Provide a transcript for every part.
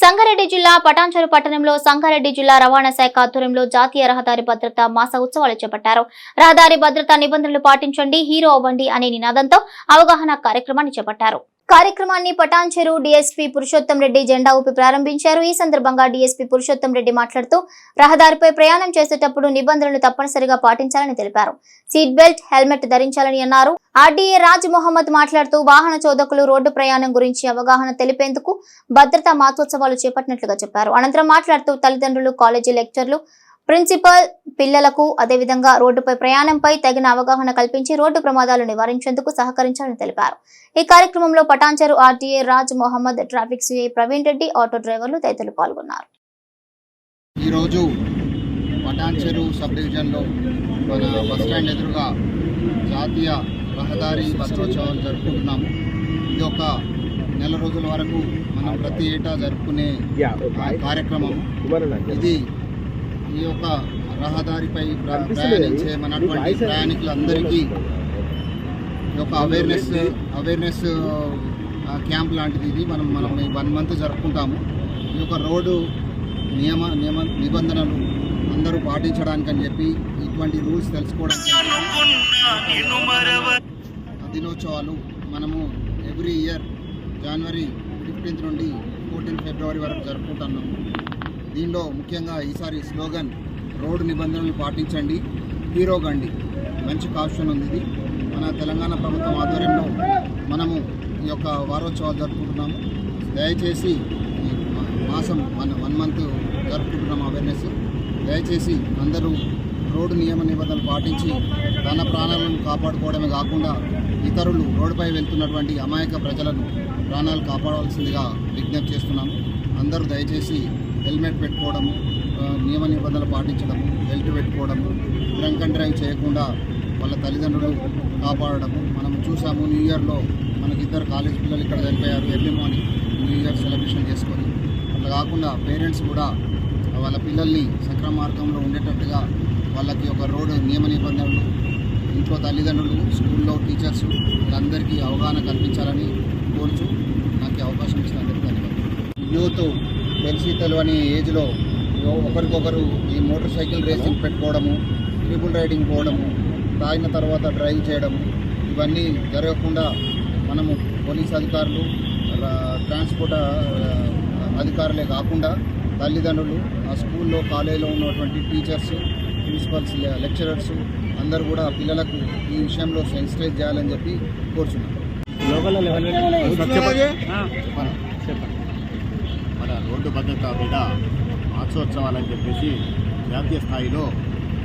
సంగారెడ్డి జిల్లా పటాన్చెరు పట్టణంలో సంగారెడ్డి జిల్లా రవాణా శాఖ ఆధ్వర్యంలో జాతీయ రహదారి భద్రత మాస ఉత్సవాలు చేపట్టారు. రహదారి భద్రతా నిబంధనలు పాటించండి హీరో అవ్వండి అనే నినాదంతో అవగాహన కార్యక్రమాన్ని చేపట్టారు. కార్యక్రమాన్ని పటాన్చెరు డీఎస్పీ పురుషోత్తం రెడ్డి జెండా ఊపి ప్రారంభించారు. ఈ సందర్భంగా డీఎస్పీ పురుషోత్తం రెడ్డి మాట్లాడుతూ రహదారిపై ప్రయాణం చేసేటప్పుడు నిబంధనలు తప్పనిసరిగా పాటించాలని తెలిపారు. సీట్ బెల్ట్ హెల్మెట్ ధరించాలని అన్నారు. ఆర్డీఏ రాజ్ మొహమ్మద్ మాట్లాడుతూ వాహన చోదకులు రోడ్డు ప్రయాణం గురించి అవగాహన తెలిపేందుకు భద్రతా మాసోత్సవాలు చేపట్టినట్లుగా చెప్పారు. అనంతరం మాట్లాడుతూ తల్లిదండ్రులు కాలేజీ లెక్చర్లు ప్రిన్సిపల్ పిల్లలకు అదేవిధంగా రోడ్డుపై ప్రయాణంపై తగిన అవగాహన కల్పించి రోడ్డు ప్రమాదాలు నివారించేందుకు సహకరించాలని తెలిపారు. ఈ కార్యక్రమంలో Patancheru RTA Raj Mohammed traffic CI Praveen Reddy auto డ్రైవర్లు తదితరులు పాల్గొన్నారు. ఈరోజు పటాన్చెరు సబ్ డివిజన్లో మన బస్ స్టాండ్ ఎదురుగా జాతీయ రహదారి వస్త్రోత్సవాలు జరుపుకుంటున్నాము. ఇది ఒక నెల రోజుల వరకు మనం ప్రతి ఏటా జరుపుకునే కార్యక్రమం ఇది ఈ యొక్క రహదారిపై ప్ర- ప్రయాణించే మనటువంటి ప్రయాణికులందరికీ ఈ యొక్క అవేర్నెస్ అవేర్నెస్ క్యాంప్ లాంటిది ఇది. మనం మనం ఈ వన్ మంత్ జరుపుకుంటాము. ఈ యొక్క రోడ్డు నియమ నియమ నిబంధనలు అందరూ పాటించడానికి అని చెప్పి ఇటువంటి రూల్స్ తెలుసుకోవడానికి దినోత్సవాలు మనము ఎవ్రీ ఇయర్ జనవరి ఫిఫ్టీన్త్ నుండి ఫోర్టీన్త్ ఫిబ్రవరి వరకు జరుపుకుంటున్నాము. దీనిలో ముఖ్యంగా ఈసారి స్లోగన్ రోడ్డు నిబంధనలు పాటించండి హీరో గండి మంచి కాషన్ ఉంది ఇది. మన తెలంగాణ ప్రభుత్వం ఆధ్వర్యంలో మనము ఈ యొక్క వారోత్సవాలు జరుపుకుంటున్నాము. దయచేసి ఈ మాసం వన్ వన్ మంత్ జరుపుకుంటున్నాము అవేర్నెస్ దయచేసి అందరూ రోడ్డు నియమ నిబంధనలు పాటించి తన ప్రాణాలను కాపాడుకోవడమే కాకుండా ఇతరులు రోడ్డుపై వెళ్తున్నటువంటి అమాయక ప్రజలను ప్రాణాలు కాపాడవలసిందిగా విజ్ఞప్తి చేస్తున్నాము. అందరూ దయచేసి హెల్మెట్ పెట్టుకోవడము నియమ నిబంధనలు పాటించడము బెల్ట్ పెట్టుకోవడము డ్రంక్ అండ్ డ్రైవ్ చేయకుండా వాళ్ళ తల్లిదండ్రులు కాపాడడము. మనం చూసాము న్యూ ఇయర్లో మనకి ఇద్దరు కాలేజ్ పిల్లలు ఇక్కడ చనిపోయారు early morning new year celebration చేసుకొని. అట్లా కాకుండా పేరెంట్స్ కూడా వాళ్ళ పిల్లల్ని సక్రమ మార్గంలో ఉండేటట్టుగా వాళ్ళకి ఒక రోడ్డు నియమ నిబంధనలు ఇంట్లో తల్లిదండ్రులు స్కూల్లో టీచర్స్ వీళ్ళందరికీ అవగాహన కల్పించాలని కోరుచు నాకు అవకాశం ఇచ్చిన ధన్యవాదాలు. యూత్ తెలిసి తెలియని ఏజ్లో ఒకరికొకరు ఈ మోటార్ సైకిల్ రేసింగ్ పెట్టుకోవడము ట్రిపుల్ రైడింగ్ పోవడము తాగిన తర్వాత డ్రైవ్ చేయడము ఇవన్నీ జరగకుండా మనము పోలీస్ అధికారులు ట్రాన్స్పోర్ట్ అధికారులే కాకుండా తల్లిదండ్రులు ఆ స్కూల్లో కాలేజీలో ఉన్నటువంటి టీచర్స్ ప్రిన్సిపల్స్ లెక్చరర్స్ అందరూ కూడా పిల్లలకు ఈ విషయంలో సెన్సిటైజ్ చేయాలని చెప్పి కోరుచున్నాను రోడ్డు భద్రత మీద మహోత్సవాలని చెప్పేసి జాతీయ స్థాయిలో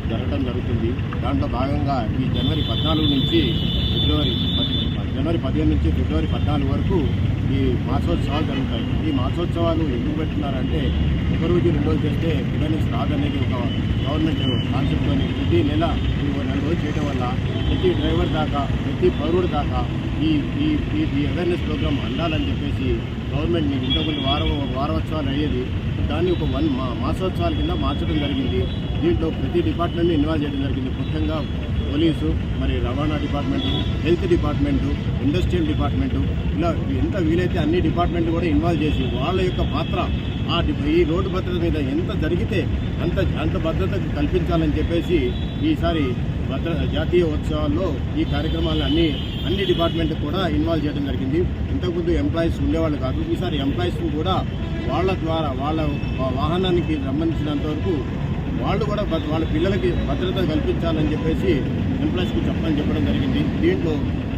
జరగడం జరుగుతుంది. దాంట్లో భాగంగా ఈ జనవరి పద్నాలుగు నుంచి ఫిబ్రవరి జనవరి పదిహేను నుంచి ఫిబ్రవరి పద్నాలుగు వరకు ఈ మాసోత్సవాలు జరుగుతాయి. ఈ మాసోత్సవాలు ఎందుకు పెట్టున్నారంటే ఒక రోజు రెండు రోజులు చేస్తే పిల్లలకి రాదనేది ఒక గవర్నమెంట్ కాన్సెప్ట్ ప్రతి నెల ఈ చేయడం వల్ల ప్రతి డ్రైవర్ దాకా ప్రతి పౌరుడు దాకా ఈ ఈ ఈ- అవేర్నెస్ ప్రోగ్రామ్ అందాలని చెప్పేసి గవర్నమెంట్ మీకు ఇంతకుముందు వారోత్సవాలు అయ్యేది దాన్ని ఒక వన్ మా మాసోత్సవాల కింద మార్చడం జరిగింది. దీంట్లో ప్రతి డిపార్ట్మెంట్ని ఇన్వాల్వ్ చేయడం జరిగింది. ముఖ్యంగా పోలీసు మరి రవాణా department health department industrial department ఇలా ఎంత వీలైతే అన్ని డిపార్ట్మెంట్ కూడా ఇన్వాల్వ్ చేసి వాళ్ళ యొక్క పాత్ర ఆ ఈ రోడ్డు భద్రత మీద ఎంత జరిగితే అంత అంత భద్రత కల్పించాలని చెప్పేసి ఈసారి భద్ర జాతీయ ఉత్సవాల్లో ఈ కార్యక్రమాలన్నీ అన్ని అన్ని డిపార్ట్మెంట్ కూడా ఇన్వాల్వ్ చేయడం జరిగింది. ఇంతకుముందు ఎంప్లాయీస్ ఉండేవాళ్ళు కాదు. ఈసారి ఎంప్లాయీస్ని కూడా వాళ్ళ ద్వారా వాళ్ళ వాహనానికి సంబంధించినంత వరకు వాళ్ళు కూడా వాళ్ళ పిల్లలకి భద్రత కల్పించాలని చెప్పేసి ఎంప్లాయీస్కి చెప్పని చెప్పడం జరిగింది. దీంట్లో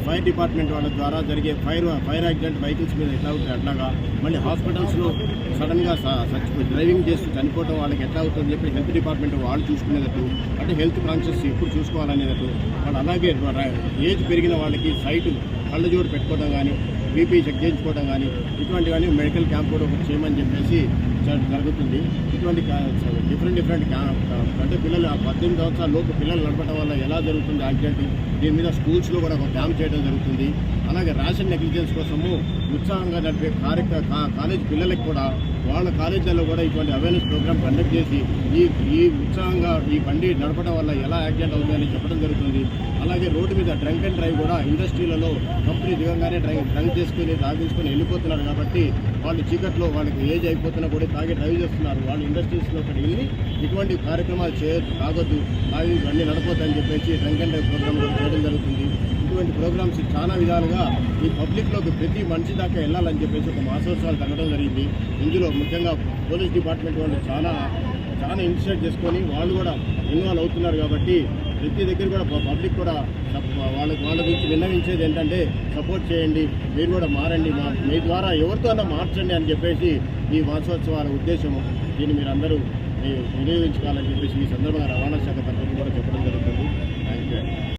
ఫైర్ డిపార్ట్మెంట్ వాళ్ళ ద్వారా జరిగే ఫైర్ ఫైర్ యాక్సిడెంట్ వెహికల్స్ మీద ఎట్లా అవుతుంది? అట్లాగా మళ్ళీ హాస్పిటల్స్లో సడన్గా చచ్చి డ్రైవింగ్ చేస్తూ చనిపోవడం వాళ్ళకి ఎట్లా అవుతుందని చెప్పి హెల్త్ డిపార్ట్మెంట్ వాళ్ళు చూసుకునేటట్టు అంటే హెల్త్ కాన్షియస్ ఎప్పుడు చూసుకోవాలనేటట్టు వాళ్ళు అలాగే ఏజ్ పెరిగిన వాళ్ళకి సైట్ కళ్ళజోడు పెట్టుకోవడం కానీ బీపీ చెక్ చేయించుకోవడం కానీ ఇటువంటి కానీ మెడికల్ క్యాంప్ కూడా ఒకటి చేయమని చెప్పేసి జరుగుతుంది. ఇటువంటి డిఫరెంట్ డిఫరెంట్ అంటే పిల్లలు పద్దెనిమిది సంవత్సరాల లోపు పిల్లలు నడపడం వల్ల ఎలా జరుగుతుంది యాక్సిడెంట్ దీని మీద స్కూల్స్లో కూడా ఒక క్యాంప్ చేయడం జరుగుతుంది. అలాగే రేషన్ నెగ్లిజెన్స్ కోసము ఉత్సాహంగా నడిపే కార్యక్ర కాలేజ్ పిల్లలకు కూడా వాళ్ళ కాలేజీలలో కూడా ఇటువంటి అవేర్నెస్ ప్రోగ్రామ్ కండక్ట్ చేసి ఈ ఈ ఉత్సాహంగా ఈ బండి నడపడం వల్ల ఎలా యాక్సిడెంట్ అవుతుందని చెప్పడం జరుగుతుంది. అలాగే రోడ్డు మీద డ్రంక్ అండ్ డ్రైవ్ కూడా ఇండస్ట్రీలలో కంపెనీ దిగంగానే డ్రైవ్ డ్రంక్ చేసుకుని తాగించుకొని వెళ్ళిపోతున్నారు కాబట్టి వాళ్ళు చీకట్లో వాళ్ళకి ఏజ్ అయిపోతున్నా కూడా తాగి డ్రైవ్ చేస్తున్నారు. వాళ్ళు ఇండస్ట్రీస్లో అక్కడ వెళ్ళి ఇటువంటి కార్యక్రమాలు చే తాగొద్దు తాగి బండి నడపొద్దని చెప్పేసి డ్రంక్ అండ్ డ్రైవ్ ప్రోగ్రామ్ కూడా చేయడం జరుగుతుంది. ఇటువంటి ప్రోగ్రామ్స్ చాలా విధాలుగా ఈ పబ్లిక్లోకి ప్రతి మనిషి దాకా వెళ్ళాలని చెప్పేసి ఒక మాసోత్సవాలు తగ్గడం జరిగింది. ఇందులో ముఖ్యంగా పోలీస్ డిపార్ట్మెంట్ వాళ్ళు చాలా చాలా ఇనిషియేట్ చేసుకొని వాళ్ళు కూడా ఇన్వాల్వ్ అవుతున్నారు కాబట్టి ప్రతి దగ్గర కూడా పబ్లిక్ కూడా వాళ్ళకి వాళ్ళ గురించి విన్నవించేది ఏంటంటే సపోర్ట్ చేయండి మీరు కూడా మారండి మా మీ ద్వారా ఎవరితో అన్నా మార్చండి అని చెప్పేసి ఈ మాసోత్సవాల ఉద్దేశము దీన్ని మీరు అందరూ వినియోగించుకోవాలని చెప్పేసి ఈ సందర్భంగా రవాణా శాఖ తరఫున కూడా చెప్పడం జరుగుతుంది. Thank you